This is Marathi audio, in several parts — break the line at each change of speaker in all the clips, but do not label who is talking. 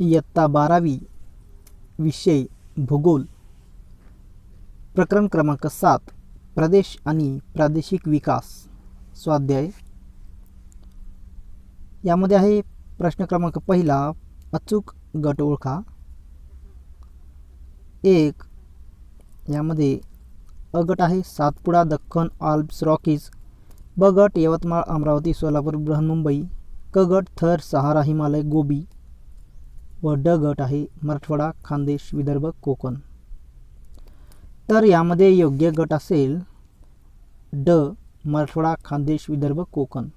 इयत्ता बारावी विषय भूगोल. प्रकरण क्रमांक सात प्रदेश आणि प्रादेशिक विकास स्वाध्याय. यामध्ये आहे प्रश्न क्रमांक पहिला अचूक गट ओळखा. एक यामध्ये अ गट आहे सातपुडा दख्खन आल्प्स रॉकीज ब गट यवतमाळ अमरावती सोलापूर बृहन्मुंबई क गट थर सहारा हिमालय गोबी. व ड गट आहे मराठवाडा खानदेश विदर्भ कोकण. तर यामध्ये योग्य गट असेल ड मराठवाडा खानदेश विदर्भ कोकण.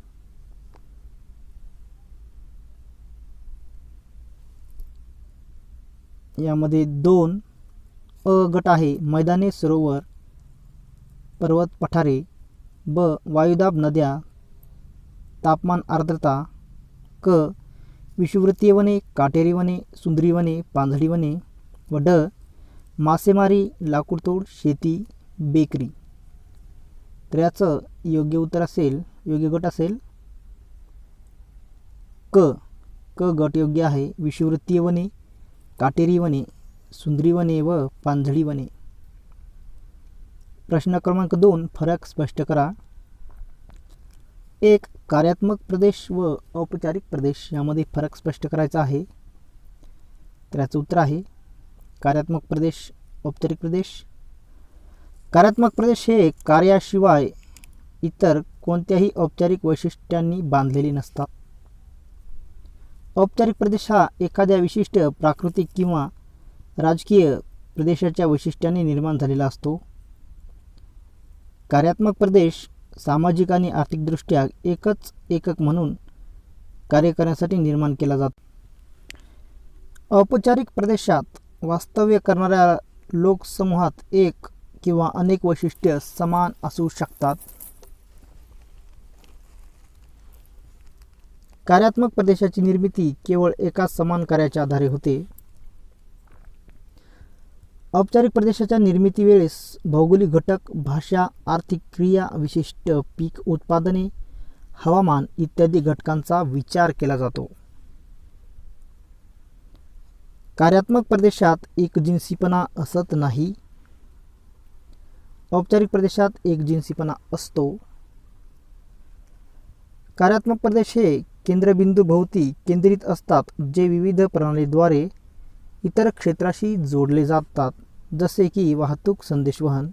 यामध्ये दोन अ गट आहे मैदाने सरोवर पर्वत पठारे ब वायुदाब नद्या तापमान आर्द्रता क विषुवृत्तीय वने काटेरी वने सुंदरी वने पांझडी वने व ड मासेमारी लाकूडतोड शेती बेकरी. तर याचं योग्य उत्तर असेल योग्य गट असेल क. क गट योग्य आहे विषुवृत्तीय वने काटेरी वने सुंदरी वने व पांझडी वने. प्रश्न क्रमांक दोन फरक स्पष्ट करा. एक कार्यात्मक प्रदेश व औपचारिक प्रदेश यामध्ये फरक स्पष्ट करायचा आहे. तर याचं उत्तर आहे कार्यात्मक प्रदेश औपचारिक प्रदेश. कार्यात्मक प्रदेश हे कार्याशिवाय इतर कोणत्याही औपचारिक वैशिष्ट्यांनी बांधलेले नसतात. औपचारिक प्रदेश हा एखाद्या विशिष्ट प्राकृतिक किंवा राजकीय प्रदेशाच्या वैशिष्ट्याने निर्माण झालेला असतो. कार्यात्मक प्रदेश सामाजिक आणि आर्थिकदृष्ट्या एकच एकक म्हणून कार्य करण्यासाठी निर्माण केला जातो. औपचारिक प्रदेशात वास्तव्य करणाऱ्या लोकसमूहात एक किंवा अनेक वैशिष्ट्य समान असू शकतात. कार्यात्मक प्रदेशाची निर्मिती केवळ एका समान कार्याच्या आधारे होते. औपचारिक प्रदेशाच्या निर्मितीवेळेस भौगोलिक घटक भाषा आर्थिक क्रिया विशिष्ट पीक उत्पादने हवामान इत्यादी घटकांचा विचार केला जातो. कार्यात्मक प्रदेशात एकजिन्सीपणा असत नाही. औपचारिक प्रदेशात एकजिन्सीपणा असतो. कार्यात्मक प्रदेश हे केंद्रबिंदूभोवती केंद्रित असतात जे विविध प्रणालीद्वारे इतर क्षेत्राशी जोडले जातात जसे की वाहतूक संदेशवहन.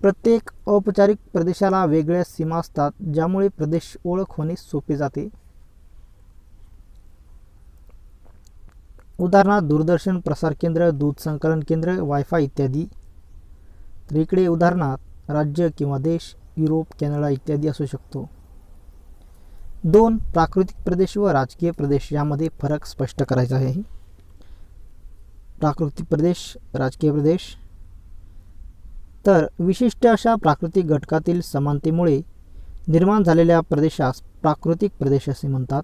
प्रत्येक औपचारिक प्रदेशाला वेगळ्या सीमा असतात ज्यामुळे प्रदेश ओळख होणे सोपे जाते. उदाहरणार्थ दूरदर्शन प्रसार केंद्र दूध संकलन केंद्र वायफाय इत्यादी. तर इकडे उदाहरणार्थ राज्य किंवा देश युरोप कॅनडा इत्यादी असू शकतो. दोन प्राकृतिक प्रदेश व राजकीय प्रदेश यामध्ये फरक स्पष्ट करायचा आहे. प्राकृतिक प्रदेश राजकीय प्रदेश. तर विशिष्ट अशा प्राकृतिक घटकातील समानतेमुळे निर्माण झालेल्या प्रदेशास प्राकृतिक प्रदेश असे म्हणतात.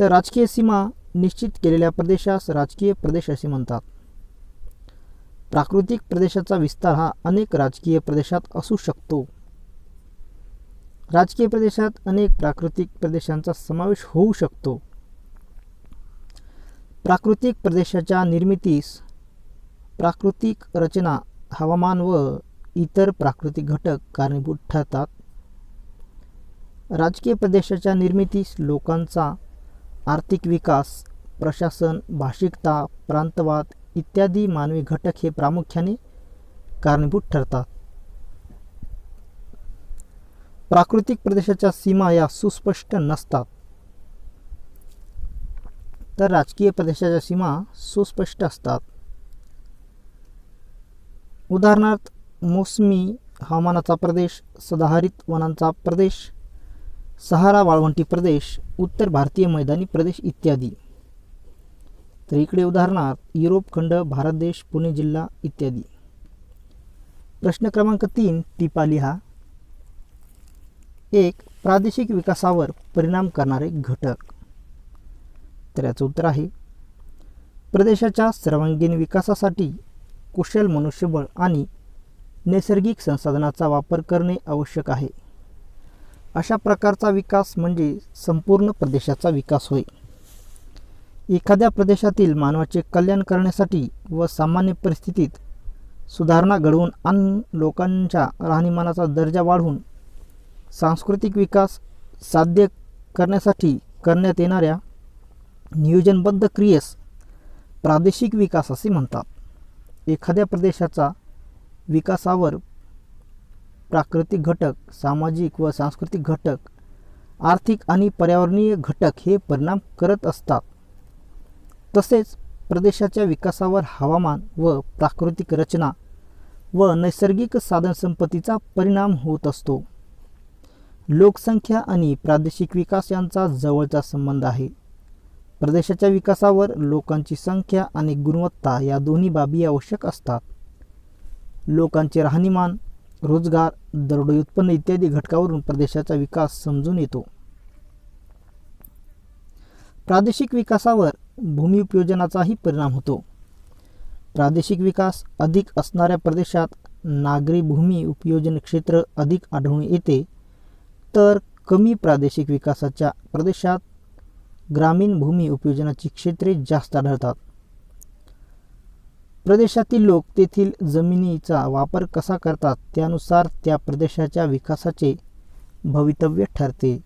तर राजकीय सीमा निश्चित केलेल्या प्रदेशास राजकीय प्रदेश असे म्हणतात. प्राकृतिक प्रदेशाचा विस्तार हा अनेक राजकीय प्रदेशात असू शकतो. राजकीय प्रदेशात अनेक प्राकृतिक प्रदेशांचा समावेश होऊ शकतो. प्राकृतिक प्रदेशाच्या निर्मितीस प्राकृतिक रचना हवामान व इतर प्राकृतिक घटक कारणीभूत ठरतात. राजकीय प्रदेशाच्या निर्मितीस लोकांचा आर्थिक विकास प्रशासन भाषिकता प्रांतवाद इत्यादी मानवी घटक हे प्रामुख्याने कारणीभूत ठरतात. प्राकृतिक प्रदेशाच्या सीमा या सुस्पष्ट नसतात. तर राजकीय प्रदेशाच्या सीमा सुस्पष्ट असतात. उदाहरणार्थ मोसमी हवामानाचा प्रदेश सदाहरित वनांचा प्रदेश सहारा वाळवंटी प्रदेश उत्तर भारतीय मैदानी प्रदेश इत्यादी. तर इकडे उदाहरणार्थ युरोप खंड भारत देश पुणे जिल्हा इत्यादी. प्रश्न क्रमांक तीन टिपा लिहा एक प्रादेशिक विकासावर परिणाम करणारे घटक. तर याचं उत्तर आहे प्रदेशाच्या सर्वांगीण विकासासाठी कुशल मनुष्यबळ आणि नैसर्गिक संसाधनाचा वापर करणे आवश्यक आहे. अशा प्रकारचा विकास म्हणजे संपूर्ण प्रदेशाचा विकास होय. एखाद्या प्रदेशातील मानवाचे कल्याण करण्यासाठी व सामान्य परिस्थितीत सुधारणा घडवून आणून लोकांच्या राहणीमानाचा दर्जा वाढवून सांस्कृतिक विकास साध्य करण्यासाठी करण्यात येणाऱ्या नियोजनबद्ध क्रियेस प्रादेशिक विकास असे म्हणतात. एखाद्या प्रदेशाचा विकासावर प्राकृतिक घटक सामाजिक व सांस्कृतिक घटक आर्थिक आणि पर्यावरणीय घटक हे परिणाम करत असतात. तसेच प्रदेशाच्या विकासावर हवामान व प्राकृतिक रचना व नैसर्गिक साधनसंपत्तीचा परिणाम होत असतो. लोकसंख्या आणि प्रादेशिक विकास यांचा जवळचा संबंध आहे. प्रदेशाच्या विकासावर लोकांची संख्या आणि गुणवत्ता या दोन्ही बाबी आवश्यक असतात. लोकांचे राहणीमान रोजगार दरडोई उत्पन्न इत्यादी घटकावरून प्रदेशाचा विकास समजून येतो. प्रादेशिक विकासावर भूमी उपयोजनाचाही परिणाम होतो. प्रादेशिक विकास अधिक असणाऱ्या प्रदेशात नागरी भूमी उपयोजन क्षेत्र अधिक आढळून येते तर कमी प्रादेशिक विकासाच्या प्रदेशात ग्रामीण भूमी उपयोजनाची क्षेत्रे जास्त आढळतात. प्रदेशातील लोक तेथील जमिनीचा वापर कसा करतात त्यानुसार त्या प्रदेशाच्या विकासाचे भवितव्य ठरते.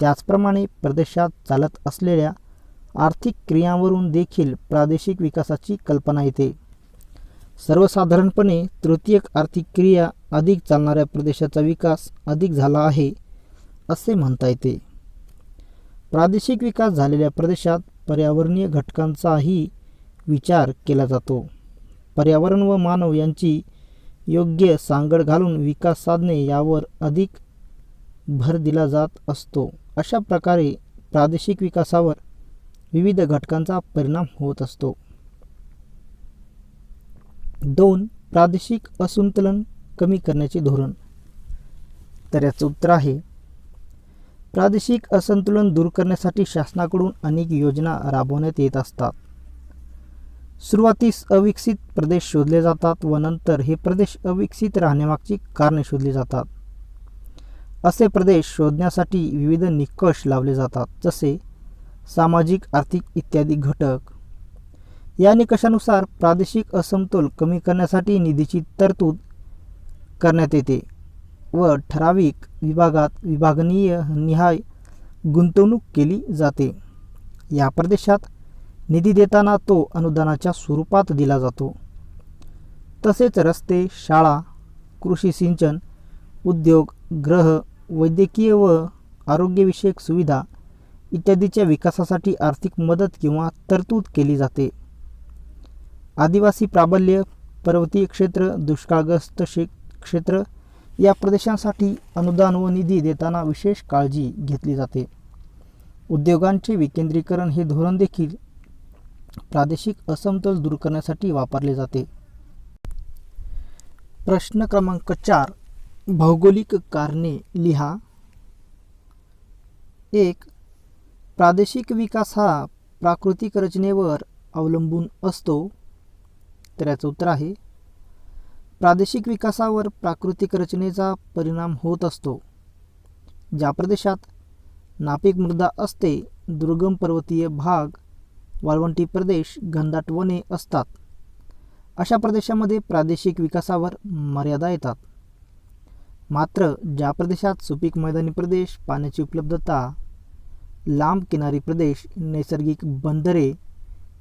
त्याचप्रमाणे प्रदेशात चालत असलेल्या आर्थिक क्रियांवरून देखील प्रादेशिक विकासाची कल्पना येते. सर्वसाधारणपणे तृतीयक आर्थिक क्रिया अधिक चालणाऱ्या प्रदेशाचा विकास अधिक झाला आहे. असे म्हणता येते. प्रादेशिक विकास झालेल्या प्रदेशात पर्यावरणीय घटकांचाही विचार केला जातो. पर्यावरण व मानव यांची योग्य सांगड घालून विकास साधणे यावर अधिक भर दिला जात असतो. अशा प्रकारे प्रादेशिक विकासावर विविध घटकांचा परिणाम होत असतो. दोन प्रादेशिक असंतुलन कमी करण्याचे धोरण. तर याचं उत्तर आहे प्रादेशिक असंतुलन दूर करण्यासाठी शासनाकडून अनेक योजना राबवण्यात येत असतात. सुरुवातीस अविकसित प्रदेश शोधले जातात व नंतर हे प्रदेश अविकसित राहण्यामागची कारणे शोधली जातात. असे प्रदेश शोधण्यासाठी विविध निकष लावले जातात जसे सामाजिक आर्थिक इत्यादी घटक. या निकषानुसार प्रादेशिक असमतोल कमी करण्यासाठी निधीची तरतूद करण्यात येते व ठराविक विभागात विभागनीय निहाय गुंतवणूक केली जाते. या प्रदेशात निधी देताना तो अनुदानाच्या स्वरूपात दिला जातो. तसेच रस्ते शाळा कृषी सिंचन उद्योग ग्रह वैद्यकीय व आरोग्यविषयक सुविधा इत्यादीच्या विकासासाठी आर्थिक मदत किंवा तरतूद केली जाते. आदिवासी प्राबल्य पर्वतीय क्षेत्र दुष्काळग्रस्त शे क्षेत्र या प्रदेशांसाठी अनुदान व निधी देताना विशेष काळजी घेतली जाते. उद्योगांचे विकेंद्रीकरण हे धोरण देखील प्रादेशिक असमतोल दूर करण्यासाठी वापरले जाते. प्रश्न क्रमांक चार भौगोलिक कारणे लिहा. एक प्रादेशिक विकास हा प्राकृतिक रचनेवर अवलंबून असतो. तर याचं उत्तर आहे प्रादेशिक विकासावर प्राकृतिक रचनेचा परिणाम होत असतो. ज्या प्रदेशात नापीक मृदा असते दुर्गम पर्वतीय भाग वाळवंटी प्रदेश घनदाट वने असतात. अशा प्रदेशामध्ये प्रादेशिक विकासावर मर्यादा येतात. मात्र ज्या प्रदेशात सुपीक मैदानी प्रदेश पाण्याची उपलब्धता लांब किनारी प्रदेश नैसर्गिक बंदरे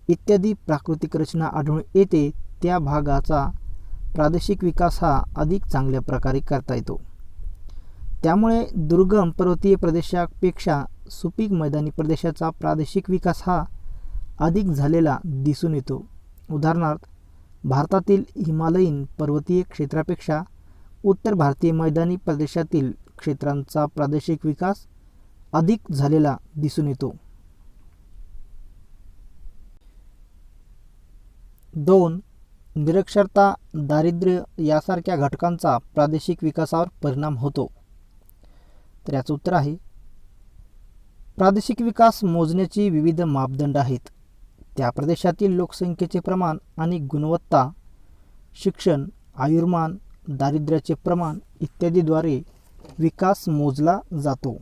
इत्यादी प्राकृतिक रचना आढळून येते त्या भागाचा प्रादेशिक विकास हा अधिक चांगल्या प्रकारे करता येतो. त्यामुळे दुर्गम पर्वतीय प्रदेशापेक्षा सुपीक मैदानी प्रदेशाचा प्रादेशिक विकास हा अधिक झालेला दिसून येतो. उदाहरणार्थ भारतातील हिमालयीन पर्वतीय क्षेत्रापेक्षा उत्तर भारतीय मैदानी प्रदेशातील क्षेत्रांचा प्रादेशिक विकास अधिक झालेला दिसून येतो. दोन निरक्षरता दारिद्र्य यासारख्या घटकांचा प्रादेशिक विकासावर परिणाम होतो. तर याचं उत्तर आहे प्रादेशिक विकास मोजण्याची विविध मापदंड आहेत. त्या प्रदेशातील लोकसंख्येचे प्रमाण आणि गुणवत्ता शिक्षण आयुर्मान दारिद्र्याचे प्रमाण इत्यादीद्वारे विकास मोजला जातो.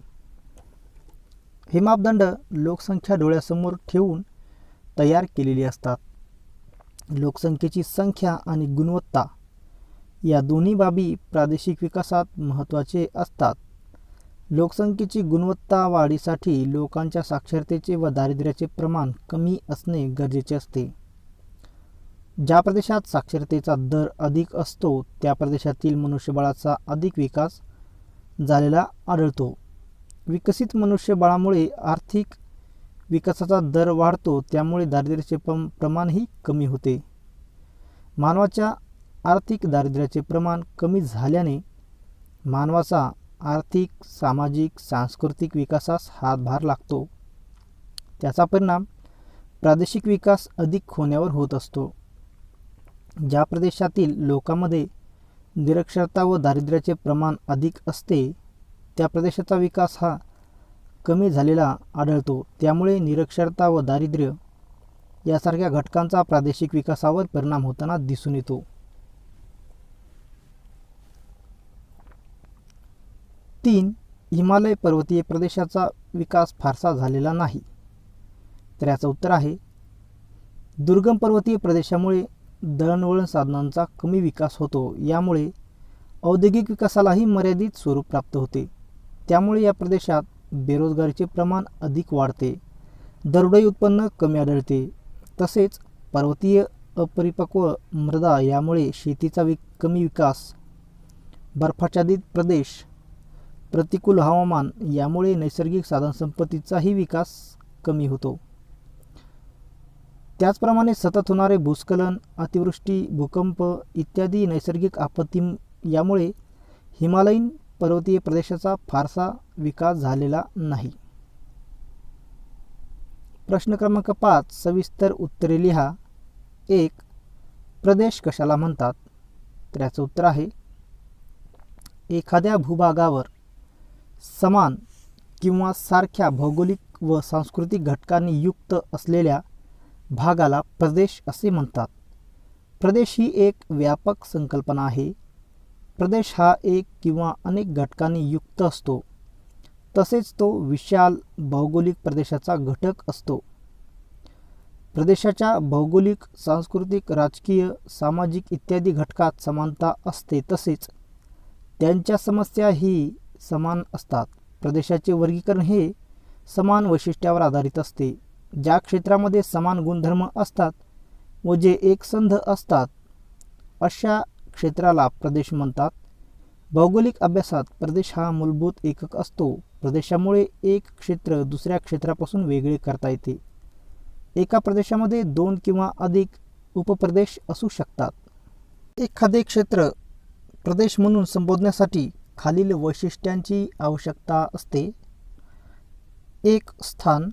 हे मापदंड लोकसंख्या डोळ्यासमोर ठेवून तयार केलेली असतात. लोकसंख्येची संख्या आणि गुणवत्ता या दोन्ही बाबी प्रादेशिक विकासात महत्त्वाचे असतात. लोकसंख्येची गुणवत्ता वाढीसाठी लोकांच्या साक्षरतेचे व दारिद्र्याचे प्रमाण कमी असणे गरजेचे असते. ज्या प्रदेशात साक्षरतेचा दर अधिक असतो त्या प्रदेशातील मनुष्यबळाचा अधिक विकास झालेला आढळतो. विकसित मनुष्यबळामुळे आर्थिक विकासाचा दर वाढतो त्यामुळे दारिद्र्याचे प्रम प्रमाणही कमी होते. मानवाच्या आर्थिक दारिद्र्याचे प्रमाण कमी झाल्याने मानवाचा आर्थिक सामाजिक सांस्कृतिक विकासास हातभार लागतो. त्याचा परिणाम प्रादेशिक विकास अधिक होण्यावर होत असतो. ज्या प्रदेशातील लोकांमध्ये निरक्षरता व दारिद्र्याचे प्रमाण अधिक असते त्या प्रदेशाचा विकास हा कमी झालेला आढळतो. त्यामुळे निरक्षरता व दारिद्र्य यासारख्या घटकांचा प्रादेशिक विकासावर परिणाम होताना दिसून येतो. तीन हिमालय पर्वतीय प्रदेशाचा विकास फारसा झालेला नाही. तर याचं उत्तर आहे दुर्गम पर्वतीय प्रदेशामुळे दळणवळण साधनांचा कमी विकास होतो. यामुळे औद्योगिक विकासालाही मर्यादित स्वरूप प्राप्त होते. त्यामुळे या प्रदेशात बेरोजगारीचे प्रमाण अधिक वाढते दरडोई उत्पन्न कमी आढळते तसेच पर्वतीय अपरिपक्व मृदा यामुळे शेतीचा विक कमी विकास बर्फाच्छादित प्रदेश प्रतिकूल हवामान यामुळे नैसर्गिक साधनसंपत्तीचाही विकास कमी होतो. त्याचप्रमाणे सतत होणारे भूस्खलन अतिवृष्टी भूकंप इत्यादी नैसर्गिक आपत्ती यामुळे हिमालयीन पर्वतीय प्रदेशाचा फारसा विकास झालेला नाही. प्रश्न क्रमांक पाच सविस्तर उत्तरे लिहा. एक प्रदेश कशाला म्हणतात? तर याचं उत्तर आहे एखाद्या भूभागावर समान किंवा सारख्या भौगोलिक व सांस्कृतिक घटकांनी युक्त असलेल्या भागाला प्रदेश असे म्हणतात. प्रदेश ही एक व्यापक संकल्पना आहे. प्रदेश हा एक किंवा अनेक घटकांनी युक्त असतो. तसेच तो विशाल भौगोलिक प्रदेशाचा घटक असतो. प्रदेशाच्या भौगोलिक सांस्कृतिक राजकीय सामाजिक इत्यादी घटकात समानता असते तसेच त्यांच्या समस्या ही समान असतात. प्रदेशाचे वर्गीकरण हे समान वैशिष्ट्यावर आधारित असते. ज्या क्षेत्रामध्ये समान गुणधर्म असतात व जे एकसंध असतात अशा क्षेत्राला प्रदेश म्हणतात. भौगोलिक अभ्यासात प्रदेश हा मूलभूत एकक असतो. प्रदेशामुळे एक क्षेत्र दुसऱ्या क्षेत्रापासून वेगळे करता येते. एका प्रदेशामध्ये दोन किंवा अधिक उपप्रदेश असू शकतात. एखादे क्षेत्र प्रदेश म्हणून संबोधण्यासाठी खालील वैशिष्ट्यांची आवश्यकता असते. एक स्थान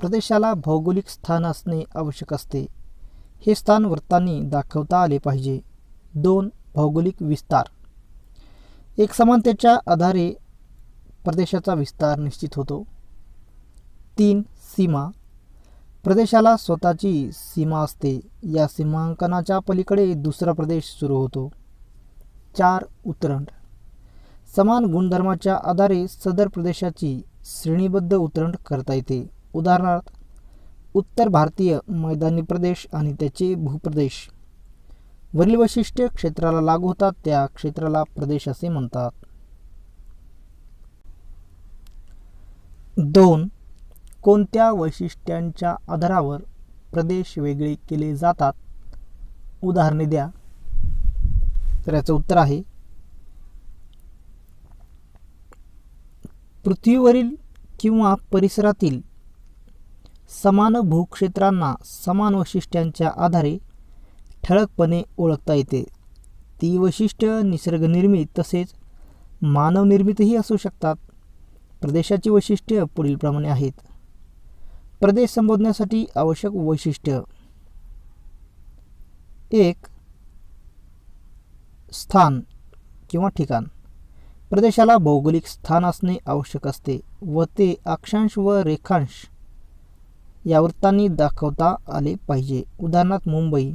प्रदेशाला भौगोलिक स्थान असणे आवश्यक असते. हे स्थान वृत्तांनी दाखवता आले पाहिजे. दोन भौगोलिक विस्तार. एक समानतेच्या आधारे प्रदेशाचा विस्तार निश्चित होतो. तीन सीमा. प्रदेशाला स्वतःची सीमा असते. या सीमांकनाच्या पलीकडे दुसरा प्रदेश सुरू होतो. चार उतरंड समान गुणधर्माच्या आधारे सदर प्रदेशाची श्रेणीबद्ध उतरण करता येते. उदाहरणार्थ उत्तर भारतीय मैदानी प्रदेश आणि त्याचे भूप्रदेश. वरील वैशिष्ट्य क्षेत्राला लागू होतात त्या क्षेत्राला प्रदेश असे म्हणतात. दोन कोणत्या वैशिष्ट्यांच्या आधारावर प्रदेश वेगळे केले जातात? उदाहरणे द्या. तर याचं उत्तर आहे पृथ्वीवरील किंवा परिसरातील समान भूक्षेत्रांना समान वैशिष्ट्यांच्या आधारे ठळकपणे ओळखता येते. ती वैशिष्ट्य निसर्गनिर्मित तसेच मानवनिर्मितही असू शकतात. प्रदेशाची वैशिष्ट्य पुढीलप्रमाणे आहेत. प्रदेश संबोधण्यासाठी आवश्यक वैशिष्ट्य. एक स्थान किंवा ठिकाण. प्रदेशाला भौगोलिक स्थान असणे आवश्यक असते व ते अक्षांश व रेखांश या वृत्तांनी दाखवता आले पाहिजे. उदाहरणार्थ मुंबई.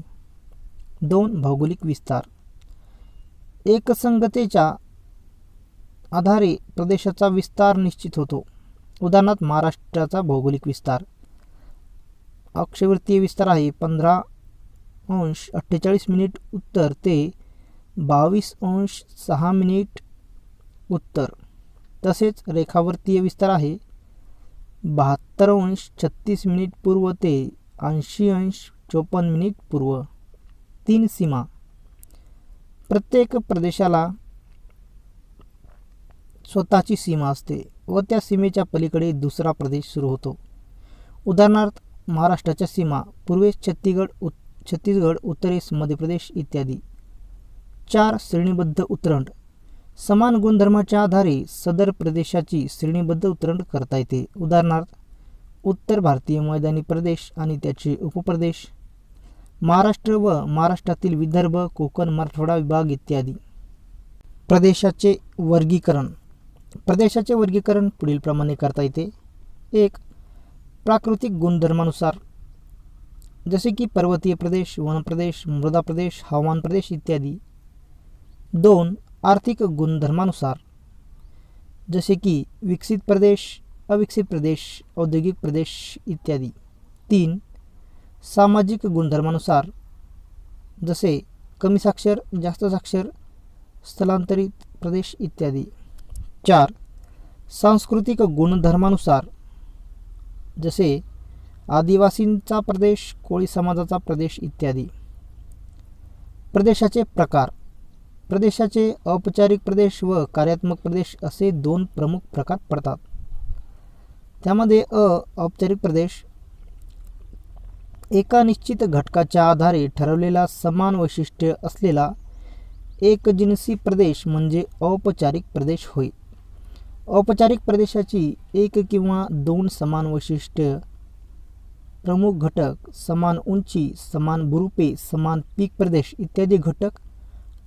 दोन भौगोलिक विस्तार. एकसंगतेच्या आधारे प्रदेशाचा विस्तार निश्चित होतो. उदाहरणार्थ महाराष्ट्राचा भौगोलिक विस्तार. अक्षवृत्तीय विस्तार आहे पंधरा अंश अठ्ठेचाळीस मिनिट उत्तर ते बावीस अंश सहा मिनिट उत्तर. तसेच रेखावर्तीय विस्तार आहे बहात्तर अंश छत्तीस मिनिट पूर्व ते ऐंशी अंश चोपन्न मिनिट पूर्व. तीन सीमा. प्रत्येक प्रदेशाला स्वतःची सीमा असते व त्या सीमेच्या पलीकडे दुसरा प्रदेश सुरू होतो. उदाहरणार्थ महाराष्ट्राच्या सीमा पूर्वेस छत्तीगड उत छत्तीसगड उत्तरेस मध्य प्रदेश इत्यादी. चार श्रेणीबद्ध उतरंड. समान गुणधर्माच्या आधारे सदर प्रदेशाची श्रेणीबद्ध उतरंड करता येते. उदाहरणार्थ उत्तर भारतीय मैदानी प्रदेश आणि त्याचे उपप्रदेश. महाराष्ट्र व महाराष्ट्रातील विदर्भ कोकण मराठवाडा विभाग इत्यादी. प्रदेशाचे वर्गीकरण. प्रदेशाचे वर्गीकरण पुढीलप्रमाणे करता येते. एक प्राकृतिक गुणधर्मानुसार. जसे की पर्वतीय प्रदेश वनप्रदेश मृदा प्रदेश हवामान प्रदेश इत्यादी. दोन आर्थिक गुणधर्मानुसार. जसे की विकसित प्रदेश अविकसित प्रदेश औद्योगिक प्रदेश इत्यादी. तीन सामाजिक गुणधर्मानुसार जसे कमी साक्षर जास्त साक्षर स्थलांतरित प्रदेश इत्यादी. चार सांस्कृतिक गुणधर्मानुसार जसे आदिवासींचा प्रदेश कोळी समाजाचा प्रदेश इत्यादी. प्रदेशाचे प्रकार प्रदेशाचे औपचारिक प्रदेश व कार्यात्मक प्रदेश असे दोन प्रमुख प्रकार पडतात. त्यामध्ये अ औपचारिक प्रदेश एका निश्चित घटकाच्या आधारे ठरवलेला समान वैशिष्ट्य असलेला एकजिनसी प्रदेश म्हणजे औपचारिक प्रदेश होय. औपचारिक प्रदेशाची एक किंवा दोन समान वैशिष्ट्य प्रमुख घटक समान उंची समान बुरुपे समान पीक प्रदेश इत्यादी घटक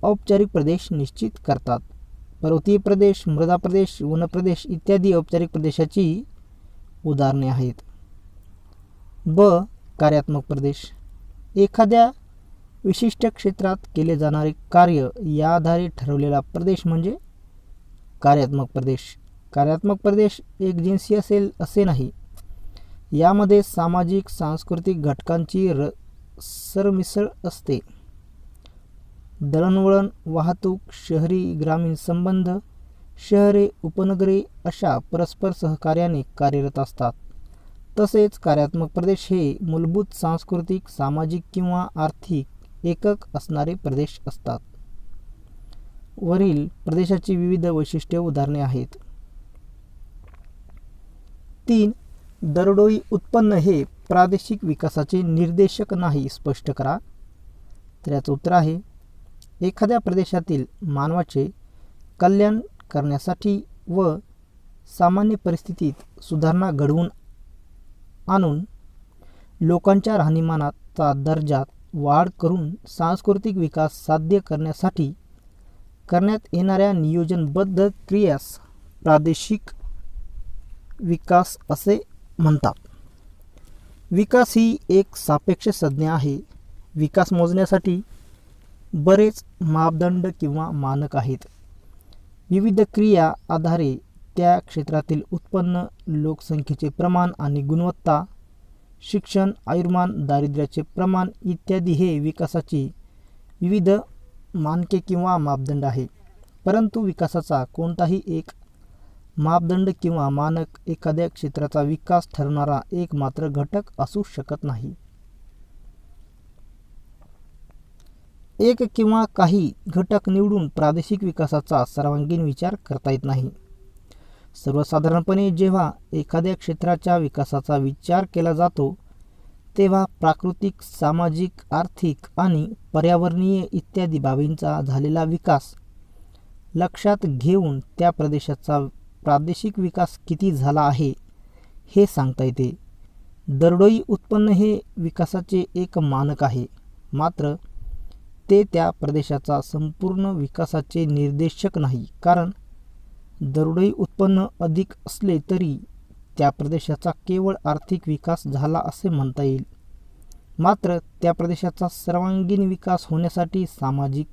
औपचारिक प्रदेश निश्चित करतात. पर्वतीय प्रदेश मृदा प्रदेश वनप्रदेश इत्यादी औपचारिक प्रदेशाची उदाहरणे आहेत. ब. कार्यात्मक प्रदेश. एखाद्या विशिष्ट क्षेत्रात केले जाणारे कार्य या आधारे ठरवलेला प्रदेश म्हणजे कार्यात्मक प्रदेश. कार्यात्मक प्रदेश एकजिन्सी असेल असे नाही. यामध्ये सामाजिक सांस्कृतिक घटकांची र सरमिसळ असते. दळणवळण वाहतूक शहरी ग्रामीण संबंध शहरे उपनगरे अशा परस्पर सहकार्याने कार्यरत असतात. तसेच कार्यात्मक प्रदेश हे मूलभूत सांस्कृतिक सामाजिक किंवा आर्थिक एकक असणारे प्रदेश असतात. वरील प्रदेशाची विविध वैशिष्ट्ये उदाहरणे आहेत. तीन दरडोई उत्पन्न हे प्रादेशिक विकासाचे निर्देशक नाही स्पष्ट करा. तर याचं उत्तर आहे एखाद्या प्रदेशातील मानवाचे कल्याण करण्यासाठी व सामान्य परिस्थितीत सुधारणा घडवून आणून लोकांच्या राहणीमानाचा दर्जात वाढ करून सांस्कृतिक विकास साध्य करण्यासाठी करण्यात येणाऱ्या नियोजनबद्ध क्रियास प्रादेशिक विकास असे म्हणतात. विकास ही एक सापेक्ष संज्ञा आहे. विकास मोजण्यासाठी बरेच मापदंड किंवा मानक आहेत. विविध क्रिया आधारे त्या क्षेत्रातील उत्पन्न लोकसंख्येचे प्रमाण आणि गुणवत्ता शिक्षण आयुर्मान दारिद्र्याचे प्रमाण इत्यादी हे विकासाची विविध मानके किंवा मापदंड आहे. परंतु विकासाचा कोणताही एक मापदंड किंवा मानक एखाद्या क्षेत्राचा विकास ठरवणारा एक मात्र घटक असू शकत नाही. एक किंवा काही घटक निवडून प्रादेशिक विकासाचा सर्वांगीण विचार करता येत नाही. सर्वसाधारणपणे जेव्हा एखाद्या क्षेत्राच्या विकासाचा विचार केला जातो तेव्हा प्राकृतिक सामाजिक आर्थिक आणि पर्यावरणीय इत्यादी बाबींचा झालेला विकास लक्षात घेऊन त्या प्रदेशाचा प्रादेशिक विकास किती झाला आहे हे सांगता येते. दरडोई उत्पन्न हे विकासाचे एक मानक आहे मात्र ते त्या प्रदेशाचा संपूर्ण विकासाचे निर्देशक नाही कारण दरडोई उत्पन्न अधिक असले तरी त्या प्रदेशाचा केवळ आर्थिक विकास झाला असे म्हणता येईल. मात्र त्या प्रदेशाचा सर्वांगीण विकास होण्यासाठी सामाजिक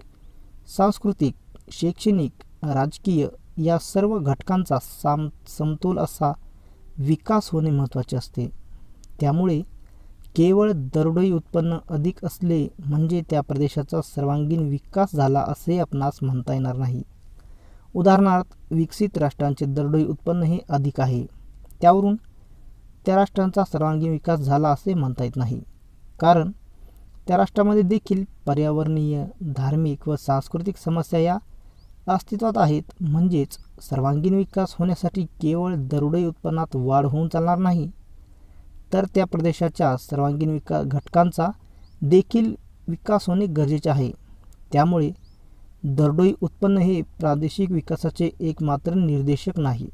सांस्कृतिक शैक्षणिक राजकीय या सर्व घटकांचा साम समतोल असा विकास होणे महत्त्वाचे असते. त्यामुळे केवळ दरडोई उत्पन्न अधिक असले म्हणजे त्या प्रदेशाचा सर्वांगीण विकास झाला असे आपणास म्हणता येणार नाही. उदाहरणार्थ विकसित राष्ट्रांचे दरडोई उत्पन्न हे अधिक आहे. त्यावरून त्या राष्ट्रांचा सर्वांगीण विकास झाला असे म्हणता येत नाही. कारण त्या राष्ट्रामध्ये देखील पर्यावरणीय धार्मिक व सांस्कृतिक समस्या या अस्तित्वात आहेत. म्हणजेच सर्वांगीण विकास होण्यासाठी केवळ दरडोई उत्पन्नात वाढ होऊन चालणार नाही तर त्या प्रदेशाच्या सर्वांगीण विका घटकांचा देखील विकास होणे गरजेचे आहे. त्यामुळे दरडोई उत्पन्न हे प्रादेशिक विकासाचे एकमात्र निर्देशक नाही.